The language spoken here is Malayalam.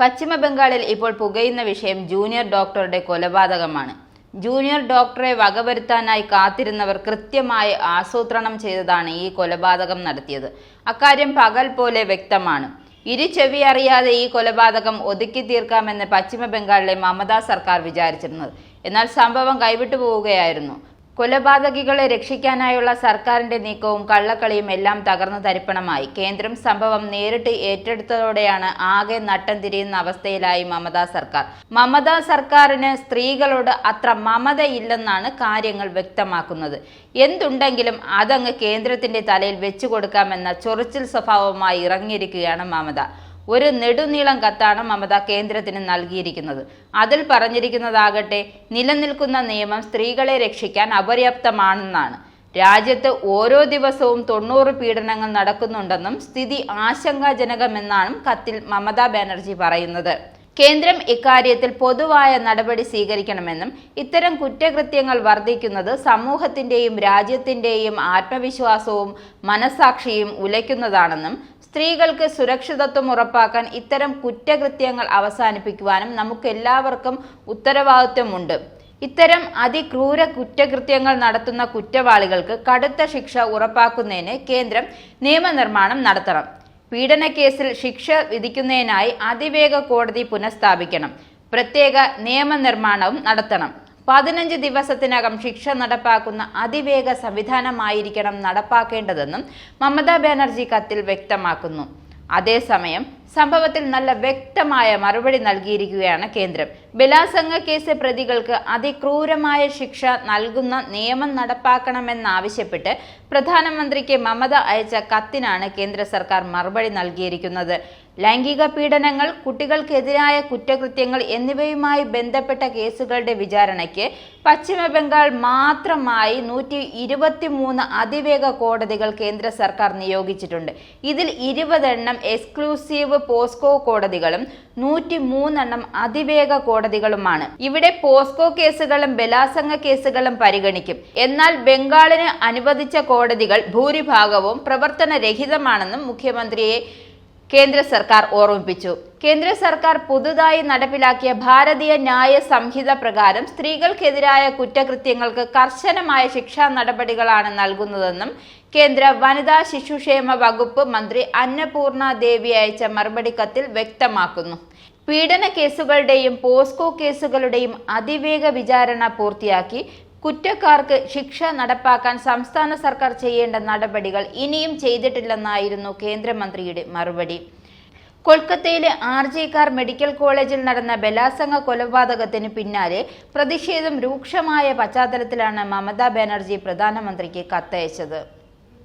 പശ്ചിമ ബംഗാളിൽ ഇപ്പോൾ പുകയുന്ന വിഷയം ജൂനിയർ ഡോക്ടറുടെ കൊലപാതകമാണ്. ജൂനിയർ ഡോക്ടറെ വകവരുത്താനായി കാത്തിരുന്നവർ കൃത്യമായി ആസൂത്രണം ചെയ്തതാണ് ഈ കൊലപാതകം നടത്തിയത്. അക്കാര്യം പകൽ പോലെ വ്യക്തമാണ്. ഇരു ചെവി അറിയാതെ ഈ കൊലപാതകം ഒതുക്കി തീർക്കാമെന്ന് പശ്ചിമ ബംഗാളിലെ മമതാ സർക്കാർ വിചാരിച്ചിരുന്നത്. എന്നാൽ സംഭവം കൈവിട്ടു പോവുകയായിരുന്നു. കൊലപാതകികളെ രക്ഷിക്കാനായുള്ള സർക്കാരിന്റെ നീക്കവും കള്ളക്കളിയും എല്ലാം തകർന്നു തരിപ്പണമായി. കേന്ദ്രം സംഭവം നേരിട്ട് ഏറ്റെടുത്തതോടെയാണ് ആകെ നട്ടം തിരിയുന്ന അവസ്ഥയിലായി മമതാ സർക്കാർ. മമതാ സർക്കാരിന് സ്ത്രീകളോട് അത്ര മമതയില്ലെന്നാണ് കാര്യങ്ങൾ വ്യക്തമാക്കുന്നത്. എന്തുണ്ടെങ്കിലും അതങ്ങ് കേന്ദ്രത്തിന്റെ തലയിൽ വെച്ചു കൊടുക്കാമെന്ന ചൊറിച്ചിൽ സ്വഭാവമായി ഇറങ്ങിയിരിക്കുകയാണ് മമത. ഒരു നെടുനീളം കത്താണ് മമത കേന്ദ്രത്തിന് നൽകിയിരിക്കുന്നത്. അതിൽ പറഞ്ഞിരിക്കുന്നതാകട്ടെ നിലനിൽക്കുന്ന നിയമം സ്ത്രീകളെ രക്ഷിക്കാൻ അപര്യാപ്തമാണെന്നാണ്. രാജ്യത്ത് ഓരോ ദിവസവും തൊണ്ണൂറ് പീഡനങ്ങൾ നടക്കുന്നുണ്ടെന്നും സ്ഥിതി ആശങ്കാജനകമെന്നാണ് കത്തിൽ മമതാ ബാനർജി പറയുന്നത്. കേന്ദ്രം ഇക്കാര്യത്തിൽ പൊതുവായ നടപടി സ്വീകരിക്കണമെന്നും ഇത്തരം കുറ്റകൃത്യങ്ങൾ വർദ്ധിക്കുന്നത് സമൂഹത്തിന്റെയും രാജ്യത്തിന്റെയും ആത്മവിശ്വാസവും മനസാക്ഷിയും ഉലയ്ക്കുന്നതാണെന്നും സ്ത്രീകൾക്ക് സുരക്ഷിതത്വം ഉറപ്പാക്കാൻ ഇത്തരം കുറ്റകൃത്യങ്ങൾ അവസാനിപ്പിക്കുവാനും നമുക്കെല്ലാവർക്കും ഉത്തരവാദിത്വമുണ്ട്. ഇത്തരം അതിക്രൂര കുറ്റകൃത്യങ്ങൾ നടത്തുന്ന കുറ്റവാളികൾക്ക് കടുത്ത ശിക്ഷ ഉറപ്പാക്കുന്നതിന് കേന്ദ്രം നിയമനിർമ്മാണം നടത്തണം. പീഡനക്കേസിൽ ശിക്ഷ വിധിക്കുന്നതിനായി അതിവേഗ കോടതി പുനഃസ്ഥാപിക്കണം. പ്രത്യേക നിയമനിർമ്മാണവും നടത്തണം. പതിനഞ്ച് ദിവസത്തിനകം ശിക്ഷ നടപ്പാക്കുന്ന അതിവേഗ സംവിധാനമായിരിക്കണം നടപ്പാക്കേണ്ടതെന്നും മമതാ ബാനർജി കത്തിൽ വ്യക്തമാക്കുന്നു. അതേസമയം സംഭവത്തിൽ നല്ല വ്യക്തമായ മറുപടി നൽകിയിരിക്കുകയാണ് കേന്ദ്രം. ബലാസംഗ കേസ് പ്രതികൾക്ക് അതിക്രൂരമായ ശിക്ഷ നൽകുന്ന നിയമം നടപ്പാക്കണമെന്നാവശ്യപ്പെട്ട് പ്രധാനമന്ത്രിക്ക് മമത അയച്ച കത്തിനാണ് കേന്ദ്ര സർക്കാർ മറുപടി നൽകിയിരിക്കുന്നത്. ലൈംഗിക പീഡനങ്ങൾ കുട്ടികൾക്കെതിരായ കുറ്റകൃത്യങ്ങൾ എന്നിവയുമായി ബന്ധപ്പെട്ട കേസുകളുടെ വിചാരണയ്ക്ക് പശ്ചിമബംഗാൾ മാത്രമായി നൂറ്റി ഇരുപത്തിമൂന്ന് അതിവേഗ കോടതികൾ കേന്ദ്ര സർക്കാർ നിയോഗിച്ചിട്ടുണ്ട്. ഇതിൽ ഇരുപതെണ്ണം എക്സ്ക്ലൂസീവ് പോസ്കോ കോടതികളും നൂറ്റി മൂന്നെണ്ണം അതിവേഗ കോടതികളുമാണ്. ഇവിടെ പോസ്കോ കേസുകളും ബലാസംഗ കേസുകളും പരിഗണിക്കും. എന്നാൽ ബംഗാളിന് അനുവദിച്ച കോടതികൾ ഭൂരിഭാഗവും പ്രവർത്തനരഹിതമാണെന്നും മുഖ്യമന്ത്രിയെ കേന്ദ്ര സർക്കാർ ഓർമ്മിപ്പിച്ചു. കേന്ദ്ര സർക്കാർ പുതുതായി നടപ്പിലാക്കിയ ഭാരതീയ ന്യായ സംഹിത പ്രകാരം സ്ത്രീകൾക്കെതിരായ കുറ്റകൃത്യങ്ങൾക്ക് കർശനമായ ശിക്ഷാ നടപടികളാണ് നൽകുന്നതെന്നും കേന്ദ്ര വനിതാ ശിശുക്ഷേമ വകുപ്പ് മന്ത്രി അന്നപൂർണ ദേവി അയച്ച മറുപടി കത്തിൽ വ്യക്തമാക്കുന്നു. പീഡന കേസുകളുടെയും പോസ്കോ കേസുകളുടെയും അതിവേഗ വിചാരണ പൂർത്തിയാക്കി കുറ്റക്കാർക്ക് ശിക്ഷ നടപ്പാക്കാൻ സംസ്ഥാന സർക്കാർ ചെയ്യേണ്ട നടപടികൾ ഇനിയും ചെയ്തിട്ടില്ലെന്നായിരുന്നു കേന്ദ്രമന്ത്രിയുടെ മറുപടി. കൊൽക്കത്തയിലെ ആർ ജെ കാർ മെഡിക്കൽ കോളേജിൽ നടന്ന ബലാസംഗ കൊലപാതകത്തിന് പിന്നാലെ പ്രതിഷേധം രൂക്ഷമായ പശ്ചാത്തലത്തിലാണ് മമതാ ബാനർജി പ്രധാനമന്ത്രിക്ക് കത്തയച്ചത്.